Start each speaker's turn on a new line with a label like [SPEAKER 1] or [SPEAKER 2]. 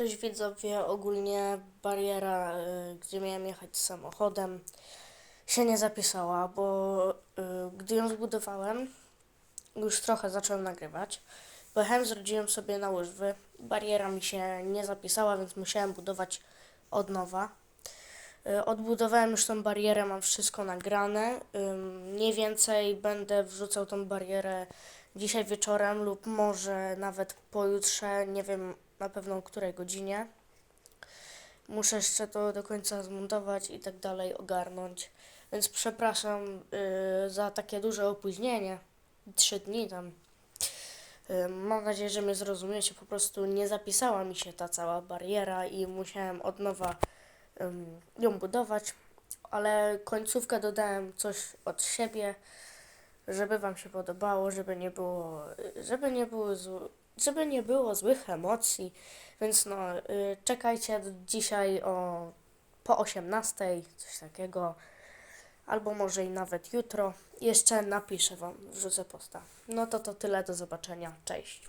[SPEAKER 1] Cześć widzowie, ogólnie bariera, y, gdzie miałem jechać samochodem, się nie zapisała, bo y, gdy ją zbudowałem, już trochę zacząłem nagrywać. Pojechałem, zrodziłem sobie na łyżwy, bariera mi się nie zapisała, więc musiałem budować od nowa. Y, Odbudowałem już tą barierę, mam wszystko nagrane. Ym, Mniej więcej będę wrzucał tą barierę dzisiaj wieczorem lub może nawet pojutrze, nie wiem na pewno o której godzinie. Muszę jeszcze to do końca zmontować i tak dalej ogarnąć. Więc przepraszam y, za takie duże opóźnienie. Trzy dni tam. Y, mam nadzieję, że mnie zrozumiecie. Po prostu nie zapisała mi się ta cała bariera i musiałem od nowa ją budować. Ale końcówkę dodałem coś od siebie, żeby wam się podobało, żeby nie było, żeby nie było, żeby nie było złych emocji. Więc no, y, czekajcie dzisiaj o po 18, coś takiego. Albo może i nawet jutro. Jeszcze napiszę wam, wrzucę posta. No to to tyle, do zobaczenia. Cześć.